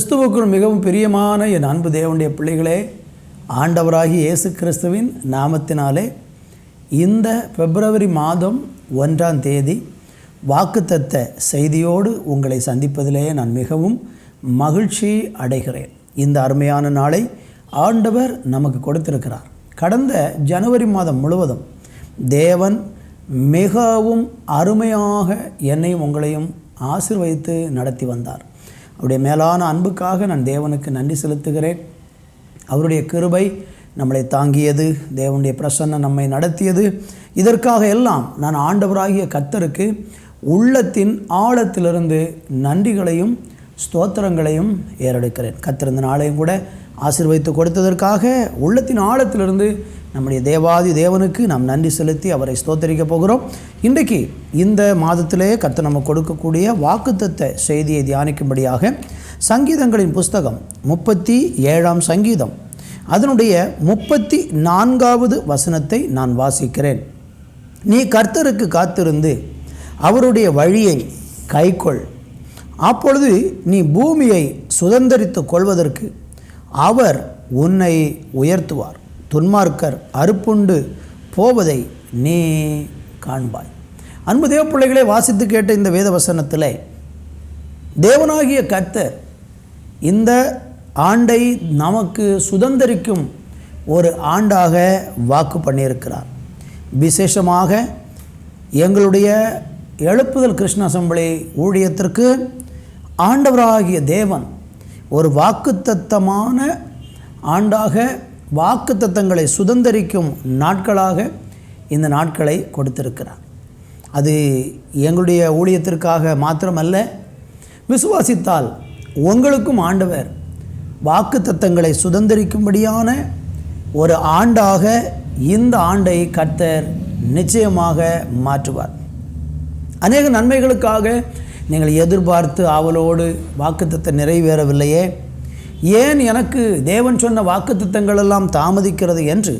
கிறிஸ்துவுக்குள் மிகவும் பிரியமான என் அன்பு தேவனுடைய பிள்ளைகளே ஆண்டவராகி இயேசு கிறிஸ்துவின் நாமத்தினாலே இந்த பிப்ரவரி மாதம் ஒன்றாம் தேதி வாக்குத்தத்த செய்தியோடு உங்களை சந்திப்பதிலே நான் மிகவும் மகிழ்ச்சி அடைகிறேன். இந்த அருமையான நாளை ஆண்டவர் நமக்கு கொடுத்திருக்கிறார். கடந்த ஜனவரி மாதம் முழுவதும் தேவன் மிகவும் அருமையாக என்னையும் உங்களையும் ஆசிர்வதித்து நடத்தி வந்தார். அவருடைய மேலான அன்புக்காக நான் தேவனுக்கு நன்றி செலுத்துகிறேன். அவருடைய கிருபை நம்மளை தாங்கியது தேவனுடைய பிரசன்னம் நம்மை நடத்தியது. இதற்காக எல்லாம் நான் ஆண்டவராகிய கத்தருக்கு உள்ளத்தின் ஆழத்திலிருந்து நன்றிகளையும் ஸ்தோத்திரங்களையும் ஏறெடுக்கிறேன். கத்திருந்த இந்த நாளையும் கூட ஆசிர்வதித்து கொடுத்ததற்காக உள்ளத்தின் ஆழத்திலிருந்து நம்முடைய தேவாதி தேவனுக்கு நாம் நன்றி செலுத்தி அவரை ஸ்தோத்தரிக்க போகிறோம். இன்றைக்கு இந்த மாதத்திலேயே கத்த நம்ம கொடுக்கக்கூடிய வாக்குத்தத்த செய்தியை தியானிக்கும்படியாக சங்கீதங்களின் புஸ்தகம் முப்பத்தி ஏழாம் சங்கீதம். அதனுடைய முப்பத்தி நான்காவது வசனத்தை நான் வாசிக்கிறேன். நீ கர்த்தருக்கு காத்திருந்து அவருடைய வழியை கைக்கொள். அப்பொழுது நீ பூமியை சுதந்தரித்து கொள்வதற்கு அவர் உன்னை உயர்த்துவார். துன்மார்க்கர் அறுப்புண்டு போவதை நீ காண்பாய். அன்பு தேவ பிள்ளைகளை வாசித்து கேட்ட இந்த வேத வசனத்தில் தேவனாகிய கர்த்தர் இந்த ஆண்டை நமக்கு சுதந்தரிக்கும் ஒரு ஆண்டாக வாக்கு பண்ணியிருக்கிறார். விசேஷமாக எங்களுடைய எழுப்புதல் கிருஷ்ண அசம்பிளி ஊழியத்திற்கு ஆண்டவராகிய தேவன் ஒரு வாக்குத்தத்தமான ஆண்டாக வாக்குத்தத்தங்களை சுதந்தரிக்கும் நாட்களாக இந்த நாட்களை கொடுத்திருக்கிறார். அது எங்களுடைய ஊழியத்திற்காக மாத்திரமல்ல விசுவாசித்தால் உங்களுக்கும் ஆண்டவர் வாக்கு தத்தங்களை சுதந்தரிக்கும்படியான ஒரு ஆண்டாக இந்த ஆண்டை கர்த்தர் நிச்சயமாக மாற்றுவார். அநேக நன்மைகளுக்காக நீங்கள் எதிர்பார்த்து ஆவலோடு வாக்குத்தத்தை நிறைவேறவில்லையே. ஏன் எனக்கு தேவன் சொன்ன வாக்குத்தத்தங்கள் எல்லாம் தாமதிக்கிறது என்று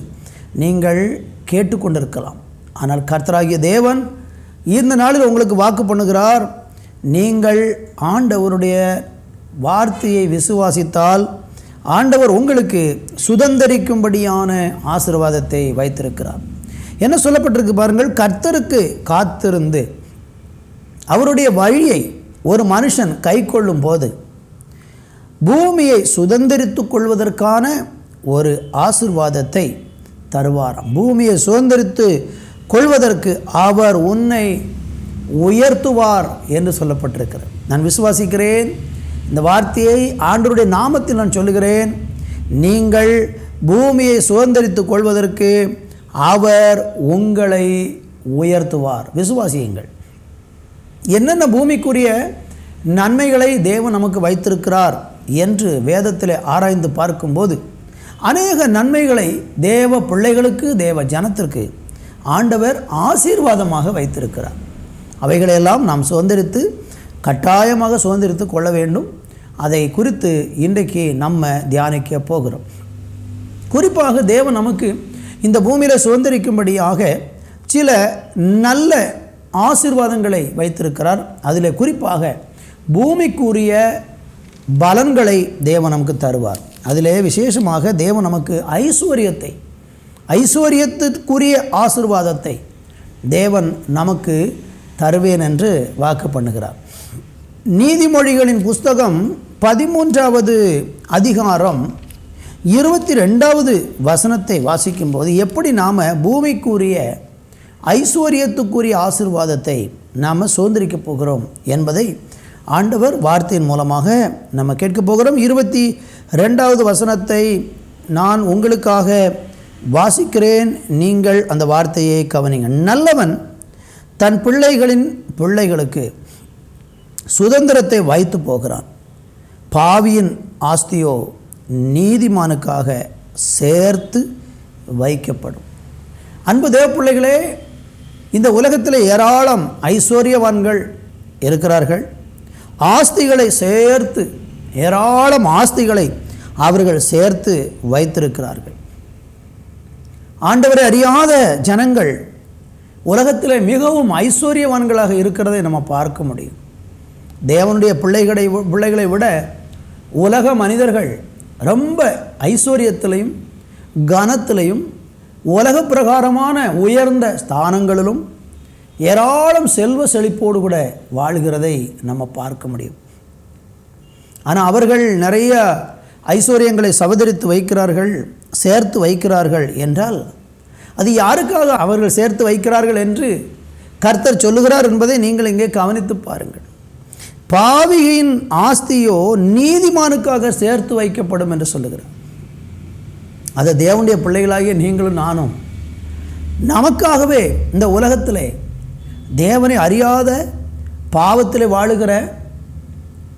நீங்கள் கேட்டுக்கொண்டிருக்கலாம். ஆனால் கர்த்தராகிய தேவன் இந்த நாளில் உங்களுக்கு வாக்கு பண்ணுகிறார். நீங்கள் ஆண்டவருடைய வார்த்தையை விசுவாசித்தால் ஆண்டவர் உங்களுக்கு சுதந்தரிக்கும்படியான ஆசிர்வாதத்தை வைத்திருக்கிறார். என்ன சொல்லப்பட்டிருக்கு பாருங்கள் கர்த்தருக்கு காத்திருந்து அவருடைய வழியை ஒரு மனுஷன் கை கொள்ளும் போது பூமியை சுதந்திரித்து கொள்வதற்கான ஒரு ஆசிர்வாதத்தை தருவாராம். பூமியை சுதந்திரித்து கொள்வதற்கு அவர் உன்னை உயர்த்துவார் என்று சொல்லப்பட்டிருக்கிறது. நான் விசுவாசிக்கிறேன். இந்த வார்த்தையை ஆண்டருடைய நாமத்தில் நான் சொல்லுகிறேன். நீங்கள் பூமியை சுதந்திரித்து கொள்வதற்கு அவர் உங்களை உயர்த்துவார். விசுவாசியுங்கள். என்னென்ன பூமிக்குரிய நன்மைகளை தேவன் நமக்கு வைத்திருக்கிறார்? என்று வேதத்தில் ஆராய்ந்து பார்க்கும்போது அநேக நன்மைகளை தேவ பிள்ளைகளுக்கு தேவ ஜனத்திற்கு ஆண்டவர் ஆசீர்வாதமாக வைத்திருக்கிறார். அவைகளையெல்லாம் நாம் சுதந்திரித்து கட்டாயமாக சுதந்திரித்து கொள்ள வேண்டும். அதை குறித்து இன்றைக்கு நம்ம தியானிக்க போகிறோம். குறிப்பாக தேவன் நமக்கு இந்த பூமியில் சுதந்திரிக்கும்படியாக சில நல்ல ஆசீர்வாதங்களை வைத்திருக்கிறார். அதில் குறிப்பாக பூமிக்குரிய பலன்களை தேவன் நமக்கு தருவார். அதிலே விசேஷமாக தேவன் நமக்கு ஐஸ்வர்யத்தை ஐஸ்வர்யத்திற்குரிய ஆசிர்வாதத்தை தேவன் நமக்கு தருவேன் என்று வாக்கு பண்ணுகிறார். நீதிமொழிகளின் புஸ்தகம் பதிமூன்றாவது அதிகாரம் இருபத்தி ரெண்டாவது வசனத்தை வாசிக்கும்போது எப்படி நாம் பூமிக்குரிய ஐஸ்வர்யத்துக்குரிய ஆசிர்வாதத்தை நாம் சுதந்திரிக்க போகிறோம் என்பதை ஆண்டவர் வார்த்தையின் மூலமாக நம்ம கேட்க போகிறோம். இருபத்தி ரெண்டாவது வசனத்தை நான் உங்களுக்காக வாசிக்கிறேன். நீங்கள் அந்த வார்த்தையை கவனிங்க. நல்லவன் தன் பிள்ளைகளின் பிள்ளைகளுக்கு சுதந்திரத்தை வைத்து போகிறான். பாவியின் ஆஸ்தியோ நீதிமானுக்காக சேர்த்து வைக்கப்படும். அன்பு தேவ பிள்ளைகளே இந்த உலகத்தில் ஏராளம் ஐஸ்வர்யவான்கள் இருக்கிறார்கள். ஆஸ்திகளை சேர்த்து ஏராளம் ஆஸ்திகளை அவர்கள் சேர்த்து வைத்திருக்கிறார்கள். ஆண்டவரை அறியாத ஜனங்கள் உலகத்தில் மிகவும் ஐஸ்வர்யவான்களாக இருக்கிறதை நம்ம பார்க்க முடியும். தேவனுடைய பிள்ளைகளை பிள்ளைகளை விட உலக மனிதர்கள் ரொம்ப ஐஸ்வர்யத்திலையும் கனத்திலையும் உலக பிரகாரமான உயர்ந்த ஸ்தானங்களிலும் ஏராளம் செல்வ செழிப்போடு கூட வாழ்கிறதை நம்ம பார்க்க முடியும். ஆனால் அவர்கள் நிறைய ஐஸ்வர்யங்களை சவதரித்து வைக்கிறார்கள் சேர்த்து வைக்கிறார்கள் என்றால் அது யாருக்காக அவர்கள் சேர்த்து வைக்கிறார்கள் என்று கர்த்தர் சொல்லுகிறார் என்பதை நீங்கள் இங்கே கவனித்து பாருங்கள். பாவியின் ஆஸ்தியோ நீதிமானுக்காக சேர்த்து வைக்கப்படும் என்று சொல்லுகிறார். அதை தேவனுடைய பிள்ளைகளாகிய நீங்களும் நானும் நமக்காகவே இந்த உலகத்திலே தேவனை அறியாத பாவத்தில் வாழுகிற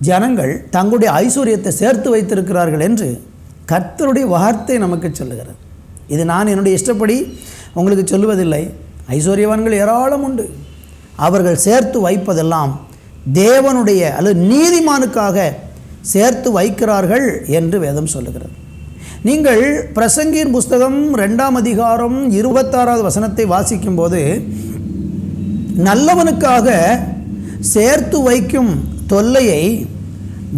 ஜனங்கள் தங்களுடைய ஐஸ்வர்யத்தை சேர்த்து வைத்திருக்கிறார்கள் என்று கர்த்தருடைய வார்த்தை நமக்கு சொல்லுகிறது. இது நான் என்னுடைய இஷ்டப்படி உங்களுக்கு சொல்லுவதில்லை. ஐஸ்வர்யவான்கள் ஏராளம் உண்டு. அவர்கள் சேர்த்து வைப்பதெல்லாம் தேவனுடைய அல்லது நீதிமானுக்காக சேர்த்து வைக்கிறார்கள் என்று வேதம் சொல்லுகிறது. நீங்கள் பிரசங்கியின் புஸ்தகம் ரெண்டாம் அதிகாரம் இருபத்தாறாவது வசனத்தை வாசிக்கும்போது நல்லவனுக்காக சேர்த்து வைக்கும் தொல்லையை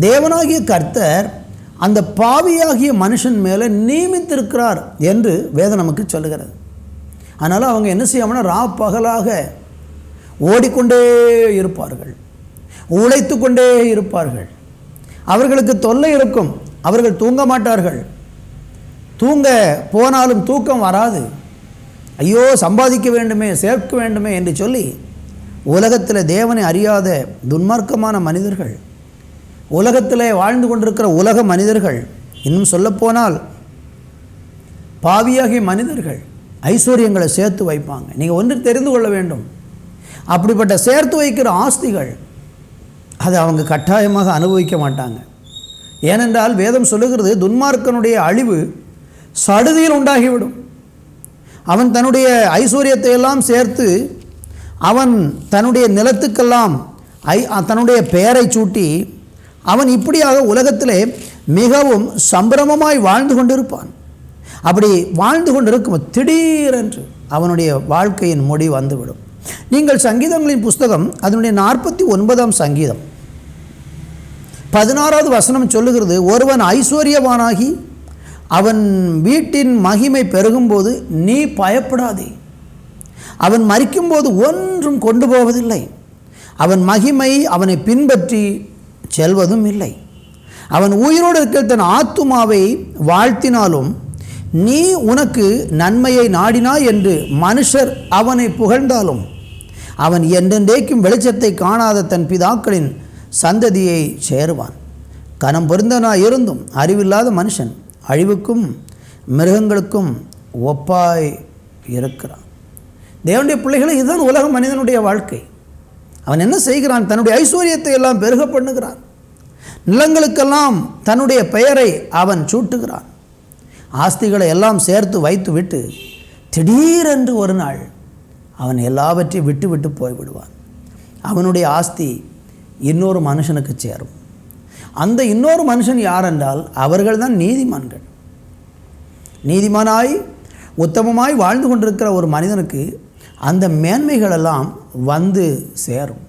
தேவனாகிய கர்த்தர் அந்த பாவியாகிய மனுஷன் மேலே நியமித்திருக்கிறார் என்று வேதம் நமக்கு சொல்லுகிறது. அதனால் அவங்க என்ன செய்யாமல் ரா பகலாக ஓடிக்கொண்டே இருப்பார்கள். உழைத்து கொண்டே இருப்பார்கள். அவர்களுக்கு தொல்லை இருக்கும். அவர்கள் தூங்க மாட்டார்கள். தூங்க போனாலும் தூக்கம் வராது. ஐயோ சம்பாதிக்க வேண்டுமே சேர்க்க வேண்டுமே என்று சொல்லி உலகத்தில் தேவனை அறியாத துன்மார்க்கமான மனிதர்கள் உலகத்தில் வாழ்ந்து கொண்டிருக்கிற உலக மனிதர்கள் இன்னும் சொல்லப்போனால் பாவியாகிய மனிதர்கள் ஐஸ்வர்யங்களை சேர்த்து வைப்பாங்க. நீங்கள் ஒன்று தெரிந்து கொள்ள வேண்டும். அப்படிப்பட்ட சேர்த்து வைக்கிற ஆஸ்திகள் அதை அவங்க கட்டாயமாக அனுபவிக்க மாட்டாங்க. ஏனென்றால் வேதம் சொல்லுகிறது துன்மார்க்கனுடைய அழிவு சடுதியில் உண்டாகிவிடும். அவன் தன்னுடைய ஐஸ்வர்யத்தை எல்லாம் சேர்த்து அவன் தன்னுடைய நிலத்துக்கெல்லாம் ஐ தன்னுடைய பெயரை சூட்டி அவன் இப்படியாக உலகத்திலே மிகவும் சம்பிரமமாய் வாழ்ந்து கொண்டிருப்பான். அப்படி வாழ்ந்து கொண்டிருக்கும் திடீரென்று அவனுடைய வாழ்க்கையின் முடி வந்துவிடும். நீங்கள் சங்கீதங்களின் புஸ்தகம் அதனுடைய நாற்பத்தி ஒன்பதாம் சங்கீதம். பதினாறாவது வசனம் சொல்லுகிறது ஒருவன் ஐஸ்வர்யவானாகி அவன் வீட்டின் மகிமை பெருகும்போது நீ பயப்படாதே. அவன் மறிக்கும்போது ஒன்றும் கொண்டு போவதில்லை. அவன் மகிமை அவனை பின்பற்றி செல்வதும் இல்லை. அவன் உயிரோடு இருக்கிற தன் ஆத்துமாவை வாழ்த்தினாலும் நீ உனக்கு நன்மையை நாடினாய் என்று மனுஷர் அவனை புகழ்ந்தாலும் அவன் என்றென்றைக்கும் வெளிச்சத்தை காணாத தன் பிதாக்களின் சந்ததியை சேருவான். கனம் பொருந்தனாய் இருந்தும் அறிவில்லாத மனுஷன் அழிவுக்கும் மிருகங்களுக்கும் ஒப்பாய் இருக்கிறான். தேவனுடைய பிள்ளைகளை இதுதான் உலக மனிதனுடைய வாழ்க்கை. அவன் என்ன செய்கிறான்? தன்னுடைய ஐஸ்வர்யத்தை எல்லாம் பெருக பண்ணுகிறான். நிலங்களுக்கெல்லாம் தன்னுடைய பெயரை அவன் சூட்டுகிறான். ஆஸ்திகளை எல்லாம் சேர்த்து வைத்து விட்டு திடீரென்று ஒரு நாள் அவன் எல்லாவற்றையும் விட்டு விட்டு போய்விடுவான். அவனுடைய ஆஸ்தி இன்னொரு மனுஷனுக்கு சேரும். அந்த இன்னொரு மனுஷன் யார் என்றால் அவர்கள்தான் நீதிமான்கள். நீதிமானாய் உத்தமமாய் வாழ்ந்து கொண்டிருக்கிற ஒரு மனிதனுக்கு அந்த மேன்மைகளெல்லாம் வந்து சேரும்.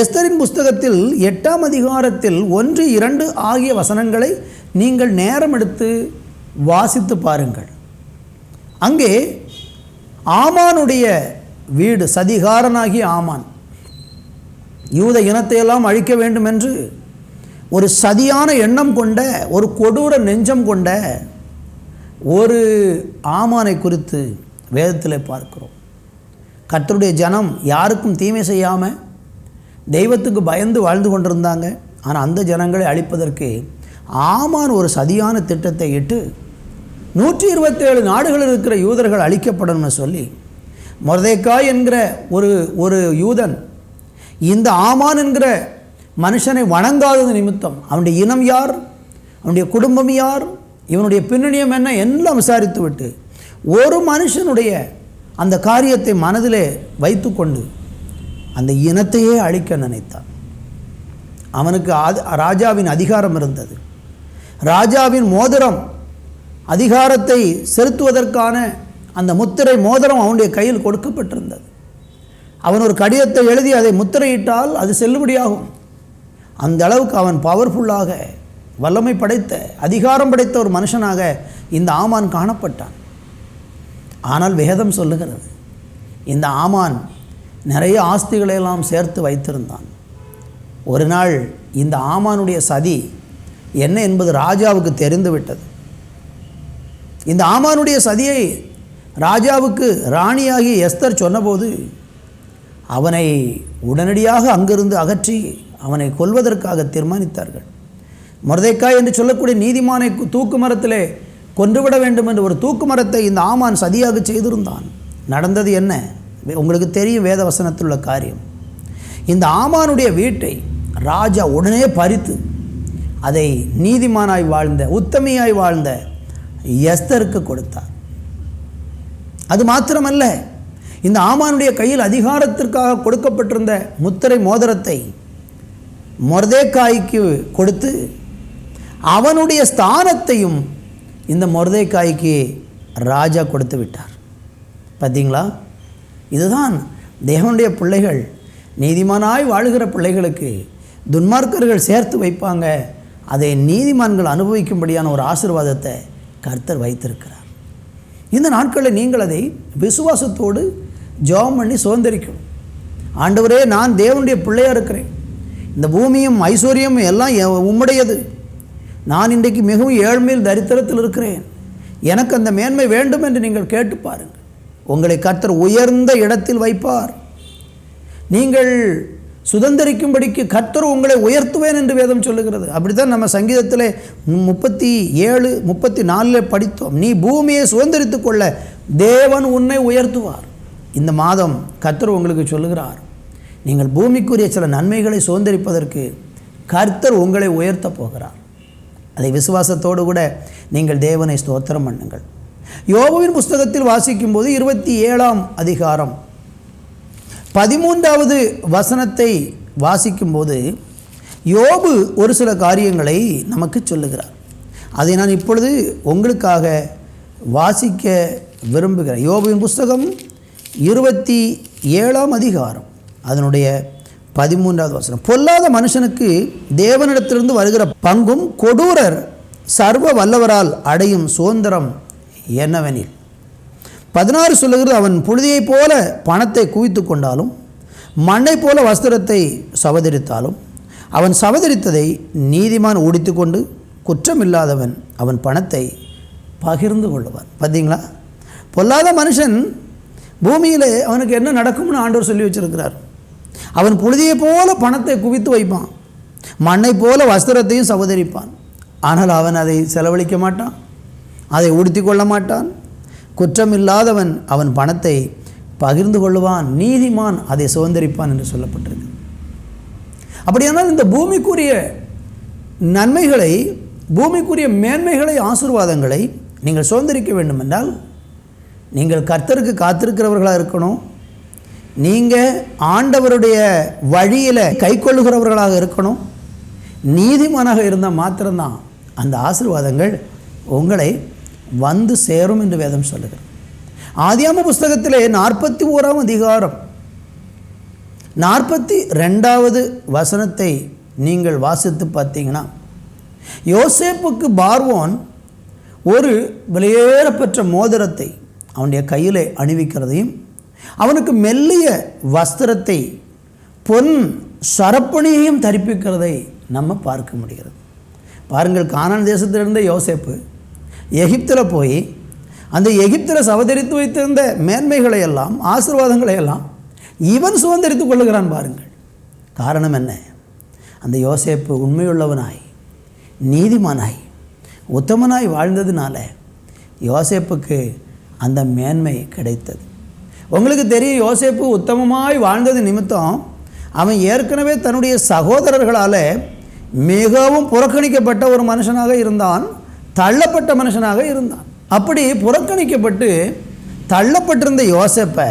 எஸ்தரின் புஸ்தகத்தில் எட்டாம் அதிகாரத்தில் ஒன்று இரண்டு ஆகிய வசனங்களை நீங்கள் நேரம் எடுத்து வாசித்து பாருங்கள். அங்கே ஆமானுடைய வீடு சதிகாரனாகிய ஆமான். யூத இனத்தையெல்லாம் அழிக்க வேண்டும் என்று ஒரு சதியான எண்ணம் கொண்ட ஒரு கொடூர நெஞ்சம் கொண்ட ஒரு ஆமானை குறித்து வேதத்தில் பார்க்கிறோம். கர்த்தருடைய ஜனம் யாருக்கும் தீமை செய்யாமல் தெய்வத்துக்கு பயந்து வாழ்ந்து கொண்டிருந்தாங்க. ஆனால் அந்த ஜனங்களை அழிப்பதற்கு ஆமான் ஒரு சதியான திட்டத்தை இட்டு நூற்றி இருபத்தேழு நாடுகளில் இருக்கிற யூதர்கள் அழிக்கப்படணும்னு சொல்லி மொர்தேக்காய் என்கிற ஒரு ஒரு யூதன் இந்த ஆமான் என்கிற மனுஷனை வணங்காதது நிமித்தம் அவனுடைய இனம் யார்? அவனுடைய குடும்பம் யார்? இவனுடைய பின்னணியம் என்ன? எல்லாம் விசாரித்து விட்டு ஒரு மனுஷனுடைய அந்த காரியத்தை மனதிலே வைத்துக்கொண்டு அந்த இனத்தையே அழிக்க நினைத்தான் அவனுக்கு ராஜாவின் அதிகாரம் இருந்தது. ராஜாவின் மோதிரம் அதிகாரத்தை செலுத்துவதற்கான அந்த முத்திரை மோதிரம் அவனுடைய கையில் கொடுக்கப்பட்டிருந்தது. அவன் ஒரு கடிதத்தை எழுதி அதை முத்திரையிட்டால் அது செல்லுபடியாகும். அந்த அளவுக்கு அவன் பவர்ஃபுல்லாக வல்லமை படைத்த அதிகாரம் படைத்த ஒரு மனுஷனாக இந்த ஆமான் காணப்பட்டான். ஆனால் வேதம் சொல்லுகிறது. இந்த ஆமான் நிறைய ஆஸ்திகளை எல்லாம் சேர்த்து வைத்திருந்தான். ஒரு நாள் இந்த ஆமானுடைய சதி என்ன என்பது ராஜாவுக்கு தெரிந்துவிட்டது. இந்த ஆமானுடைய சதியை ராஜாவுக்கு ராணியாகி எஸ்தர் சொன்னபோது அவனை உடனடியாக அங்கிருந்து அகற்றி அவனை கொல்வதற்காக தீர்மானித்தார்கள். மொர்தேக்காய் என்று சொல்லக்கூடிய நீதிமானை தூக்கு மரத்திலே கொன்றுவிட வேண்டும் என்று ஒரு தூக்கு மரத்தை இந்த ஆமான் சதியாக செய்திருந்தான். நடந்தது என்ன? உங்களுக்கு தெரியும் வேத வசனத்தில் உள்ள காரியம். இந்த ஆமானுடைய வீட்டை ராஜா உடனே பறித்து அதை நீதிமானாய் வாழ்ந்த உத்தமியாய் வாழ்ந்த எஸ்தருக்கு கொடுத்தார். அது மாத்திரமல்ல இந்த ஆமானுடைய கையில் அதிகாரத்திற்காக கொடுக்கப்பட்டிருந்த முத்திரை மோதிரத்தை மொர்தேக்காய்க்கு கொடுத்து அவனுடைய ஸ்தானத்தையும் இந்த முருதைக்காய்க்கு ராஜா கொடுத்து விட்டார். பார்த்தீங்களா இதுதான் தேவனுடைய பிள்ளைகள் நீதிமானாய் வாழுகிற பிள்ளைகளுக்கு துன்மார்க்கர்கள் சேர்த்து வைப்பாங்க. அதை நீதிமான்கள் அனுபவிக்கும்படியான ஒரு ஆசீர்வாதத்தை கர்த்தர் வைத்திருக்கிறார். இந்த நாட்களில் நீங்கள் அதை விசுவாசத்தோடு ஜெபம் பண்ணி சுதந்திரிக்கணும். ஆண்டவரே நான் தேவனுடைய பிள்ளையாக இருக்கிறேன். இந்த பூமியும் ஐஸ்வர்யமும் எல்லாம் எ- உம்முடையது. நான் இன்றைக்கு மிகவும் ஏழ்மையில் தரித்திரத்தில் இருக்கிறேன். எனக்கு அந்த மேன்மை வேண்டும் என்று நீங்கள் கேட்டு பாருங்கள். உங்களை கர்த்தர் உயர்ந்த இடத்தில் வைப்பார். நீங்கள் சுதந்திரிக்கும்படிக்கு கர்த்தர் உங்களை உயர்த்துவேன் என்று வேதம் சொல்லுகிறது. அப்படித்தான் நம்ம சங்கீதத்தில் முப்பத்தி ஏழு முப்பத்தி நாலில் படித்தோம். நீ பூமியை சுதந்திரித்து கொள்ள தேவன் உன்னை உயர்த்துவார். இந்த மாதம் கர்த்தர் உங்களுக்கு சொல்லுகிறார். நீங்கள் பூமிக்குரிய சில நன்மைகளை சுதந்திரிப்பதற்கு கர்த்தர் உங்களை உயர்த்தப் போகிறார். அதை விசுவாசத்தோடு கூட நீங்கள் தேவனை ஸ்தோத்திரம் பண்ணுங்கள். யோபுவின் புஸ்தகத்தில் வாசிக்கும்போது இருபத்தி ஏழாம் அதிகாரம் பதிமூன்றாவது வசனத்தை வாசிக்கும்போது யோபு ஒரு சில காரியங்களை நமக்கு சொல்லுகிறார். அதை நான் இப்பொழுது உங்களுக்காக வாசிக்க விரும்புகிறேன். யோபுவின் புஸ்தகம் இருபத்தி ஏழாம் அதிகாரம். அதனுடைய பதிமூன்றாவது வசனம். பொல்லாத மனுஷனுக்கு தேவனிடத்திலிருந்து வருகிற பங்கும் கொடூரர் சர்வ வல்லவரால் அடையும் சுதந்திரம் என்னவெனில்? பதினாறு சொல்லுகிறது அவன் புழுதியைப் போல பணத்தை குவித்து கொண்டாலும் மண்ணைப் போல வஸ்திரத்தை சவதரித்தாலும் அவன் சவதரித்ததை நீதிமான் உடித்துக்கொண்டு குற்றமில்லாதவன் அவன் பணத்தை பகிர்ந்து கொள்வான் பார்த்தீங்களா? பொல்லாத மனுஷன் பூமியில் அவனுக்கு என்ன நடக்கும்னு ஆண்டவர் சொல்லி வச்சிருக்கிறார். அவன் புழுதியைப் போல பணத்தை குவித்து வைப்பான். மண்ணைப் போல வஸ்திரத்தையும் சகோதரிப்பான் ஆனால் அவன் அதை செலவழிக்க மாட்டான். அதை உடுத்தி கொள்ள மாட்டான். குற்றமில்லாதவன் அவன் பணத்தை பகிர்ந்து கொள்ளுவான். நீதிமான் அதை சுதந்திரிப்பான் என்று சொல்லப்பட்டிருக்கு. அப்படியானால் இந்த பூமிக்குரிய நன்மைகளை பூமிக்குரிய மேன்மைகளை ஆசீர்வாதங்களை நீங்கள் சுதந்திரிக்க வேண்டுமென்றால் நீங்கள் கர்த்தருக்கு காத்திருக்கிறவர்களாக இருக்கணும். நீங்கள் ஆண்டவருடைய வழியில் கைக்கொள்ளுகிறவர்களாக இருக்கணும். நீதிமானாக இருந்தால் மாத்திரம்தான். அந்த ஆசீர்வாதங்கள் உங்களை வந்து சேரும் என்று வேதம் சொல்லுகிறது. ஆதியாம புஸ்தகத்திலே நாற்பத்தி ஓராம் அதிகாரம். நாற்பத்தி ரெண்டாவது வசனத்தை நீங்கள் வாசித்து பார்த்தீங்கன்னா யோசேப்புக்கு பார்வோன் ஒரு வெளியேறப்பெற்ற மோதிரத்தை அவனுடைய கையிலே அணிவிக்கிறதையும் அவனுக்கு மெல்லிய வஸ்திரத்தை பொன் சரப்பணியையும் தரிப்பிக்கிறதை நம்ம பார்க்க முடிகிறது. பாருங்கள் கானான் தேசத்திலிருந்த யோசேப்பு எகிப்தில் போய் அந்த எகிப்தில் சவதரித்து வைத்திருந்த மேன்மைகளை எல்லாம் ஆசீர்வாதங்களை எல்லாம் இவன் சுதந்திரித்து கொள்ளுகிறான் பாருங்கள். காரணம் என்ன? அந்த யோசேப்பு உண்மையுள்ளவனாய் நீதிமானாய் உத்தமனாய் வாழ்ந்ததுனால யோசேப்புக்கு அந்த மேன்மை கிடைத்தது. உங்களுக்கு தெரியும் யோசேப்பு உத்தமமாய் வாழ்ந்தது நிமித்தம் அவன் ஏற்கனவே தன்னுடைய சகோதரர்களால் மிகவும் புறக்கணிக்கப்பட்ட ஒரு மனுஷனாக இருந்தான் தள்ளப்பட்ட மனுஷனாக இருந்தான். அப்படி புறக்கணிக்கப்பட்டு தள்ளப்பட்டிருந்த யோசேப்பை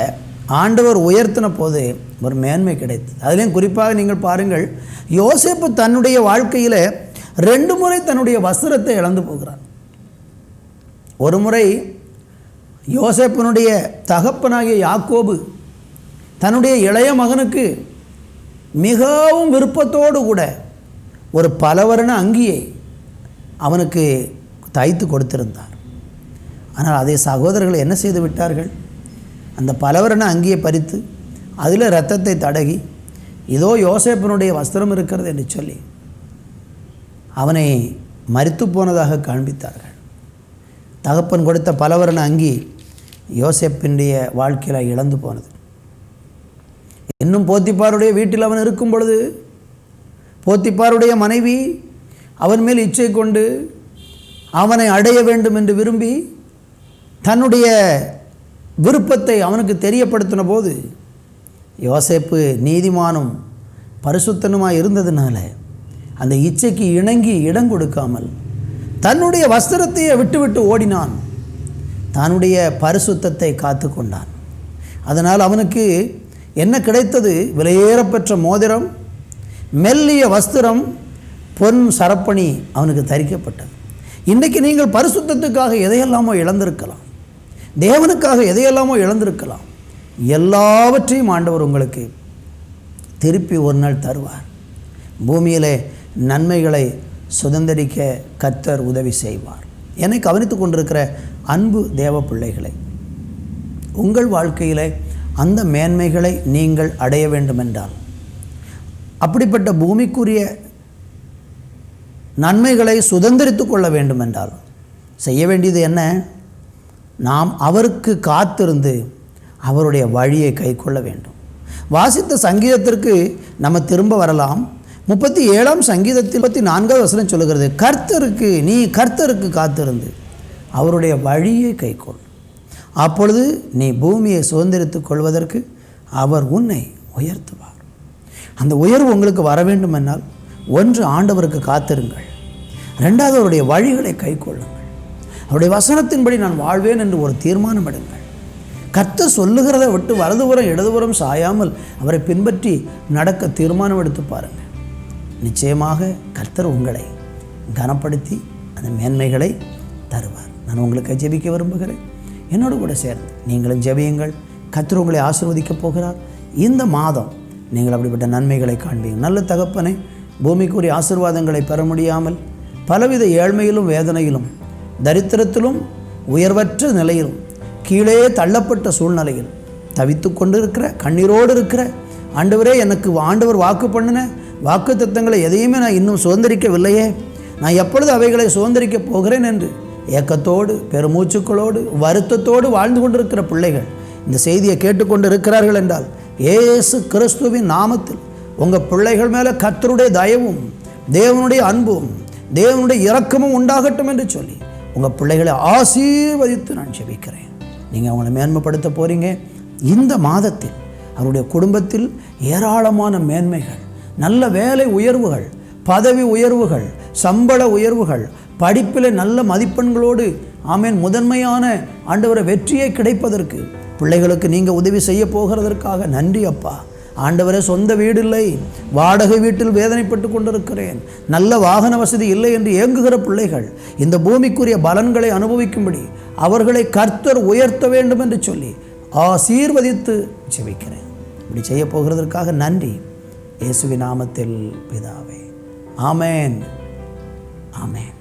ஆண்டவர் உயர்த்தின போது ஒரு மேன்மை கிடைத்தது. அதுலேயும் குறிப்பாக நீங்கள் பாருங்கள் யோசேப்பு தன்னுடைய வாழ்க்கையில் ரெண்டு முறை தன்னுடைய வஸ்திரத்தை இழந்து போகிறான். ஒரு முறை யோசேப்பனுடைய தகப்பனாகிய யாக்கோபு தன்னுடைய இளைய மகனுக்கு மிகவும் விருப்பத்தோடு கூட ஒரு பலவரண அங்கியை அவனுக்கு தைத்து கொடுத்திருந்தார். ஆனால் அதே சகோதரர்கள் என்ன செய்து விட்டார்கள்? அந்த பலவரண அங்கியை பறித்து அதில் இரத்தத்தை தடகி இதோ யோசேப்பனுடைய வஸ்திரம் இருக்கிறது என்று சொல்லி அவனை மறித்து போனதாக காண்பித்தார்கள். தகப்பன் கொடுத்த பலவரண அங்கி யோசேப்பினுடைய வாழ்க்கையில் இழந்து போனது. இன்னும் போத்திப்பாருடைய வீட்டில் அவன் இருக்கும் பொழுது போத்திப்பாருடைய மனைவி அவன் மேல் இச்சை கொண்டு அவனை அடைய வேண்டும் என்று விரும்பி தன்னுடைய விருப்பத்தை அவனுக்கு தெரியப்படுத்தின போது யோசேப்பு நீதிமானும் பரிசுத்தனுமாக இருந்ததுனால அந்த இச்சைக்கு இணங்கி இடம் கொடுக்காமல் தன்னுடைய வஸ்திரத்தையே விட்டுவிட்டு ஓடினான். தன்னுடைய பரிசுத்தத்தை காத்து கொண்டான் அதனால் அவனுக்கு என்ன கிடைத்தது? விலையேறப்பெற்ற மோதிரம் மெல்லிய வஸ்திரம் பொன் சரப்பணி அவனுக்கு தரிக்கப்பட்டது. இன்றைக்கு நீங்கள் பரிசுத்தத்துக்காக எதையெல்லாமோ இழந்திருக்கலாம். தேவனுக்காக எதையெல்லாமோ இழந்திருக்கலாம். எல்லாவற்றையும் ஆண்டவர் உங்களுக்கு திருப்பி ஒரு நாள் தருவார். பூமியிலே நன்மைகளை சுதந்திரிக்க கத்தர் உதவி செய்வார். என்னை கவனித்து கொண்டிருக்கிற அன்பு தேவ பிள்ளைகளை உங்கள் வாழ்க்கையிலே அந்த மேன்மைகளை நீங்கள் அடைய வேண்டுமென்றால் அப்படிப்பட்ட பூமிக்குரிய நன்மைகளை சுதந்திரித்து கொள்ள வேண்டுமென்றால் செய்ய வேண்டியது என்ன? நாம் அவருக்கு காத்திருந்து அவருடைய வழியை கைக்கொள்ள வேண்டும். வாசித்த சங்கீதத்திற்கு நம்ம திரும்ப வரலாம். முப்பத்தி ஏழாம் சங்கீதத்தில் பற்றி நான்காவது வசனம் சொல்லுகிறது கர்த்தருக்கு நீ கர்த்தருக்கு காத்திருந்து அவருடைய வழியை கைக்கொள். அப்பொழுது நீ பூமியை சுதந்திரித்துக் கொள்வதற்கு அவர் உன்னை உயர்த்துவார். அந்த உயர்வு உங்களுக்கு வர வேண்டுமென்றால் ஒன்று ஆண்டவருக்கு காத்திருங்கள். ரெண்டாவது அவருடைய வழிகளை கைக்கொள்ளுங்கள். அவருடைய வசனத்தின்படி நான் வாழ்வேன் என்று ஒரு தீர்மானம் எடுங்கள் கத்த சொல்லுகிறதை விட்டு வலதுபுறம் இடதுபுறம் சாயாமல் அவரை பின்பற்றி நடக்க தீர்மானம் எடுத்து பாருங்கள். நிச்சயமாக கர்த்தர் உங்களை கனப்படுத்தி அந்த மேன்மைகளை தருவார். நான் உங்களுக்கு ஜெபிக்க விரும்புகிறேன். என்னோடு கூட சேர்ந்து நீங்களும் ஜெபியுங்கள். கத்திர உங்களை ஆசிர்வதிக்கப் போகிறார். இந்த மாதம் நீங்கள் அப்படிப்பட்ட நன்மைகளை காண்பீங்க. நல்ல தகப்பனை பூமிக்குரிய ஆசிர்வாதங்களை பெற முடியாமல் பலவித ஏழ்மையிலும் வேதனையிலும் தரித்திரத்திலும் உயர்வற்ற நிலையிலும் கீழே தள்ளப்பட்ட சூழ்நிலையில் தவித்து கொண்டு இருக்கிற கண்ணீரோடு இருக்கிற ஆண்டவரே எனக்கு ஆண்டவர் வாக்கு பண்ணின வாக்கு தத்தங்களை எதையுமே நான் இன்னும் சுதந்திரிக்கவில்லையே. நான் எப்பொழுது அவைகளை சுதந்திரிக்கப் போகிறேன் என்று ஏக்கத்தோடு பெருமூச்சுக்களோடு வருத்தத்தோடு வாழ்ந்து கொண்டிருக்கிற பிள்ளைகள் இந்த செய்தியை கேட்டுக்கொண்டு இருக்கிறார்கள் என்றால் ஏசு கிறிஸ்துவின் நாமத்தில் உங்கள் பிள்ளைகள் மேலே கத்தருடைய தயவும் தேவனுடைய அன்பும் தேவனுடைய இரக்கமும் உண்டாகட்டும் என்று சொல்லி உங்கள் பிள்ளைகளை ஆசீர்வதித்து நான் ஜெபிக்கிறேன். நீங்கள் அவங்கள மேன்மைப்படுத்த போகிறீங்க இந்த மாதத்தில் அவருடைய குடும்பத்தில் ஏராளமான மேன்மைகள் நல்ல வேலை உயர்வுகள் பதவி உயர்வுகள் சம்பள உயர்வுகள் படிப்பில் நல்ல மதிப்பெண்களோடு ஆமேன் முதன்மையான ஆண்டவரை வெற்றியை கிடைப்பதற்கு. பிள்ளைகளுக்கு நீங்கள் உதவி செய்ய போகிறதற்காக நன்றி அப்பா. ஆண்டவரே சொந்த வீடு இல்லை வாடகை வீட்டில் வேதனைப்பட்டு கொண்டிருக்கிறேன். நல்ல வாகன வசதி இல்லை என்று ஏங்குகிற பிள்ளைகள் இந்த பூமிக்குரிய பலன்களை அனுபவிக்கும்படி அவர்களை கர்த்தர் உயர்த்த வேண்டும் என்று சொல்லி ஆசீர்வதித்து ஜெபிக்கிறேன். இப்படி செய்ய போகிறதற்காக நன்றி. இயேசுவி நாமத்தில் பிதாவே. ஆமேன். ஆமேன்.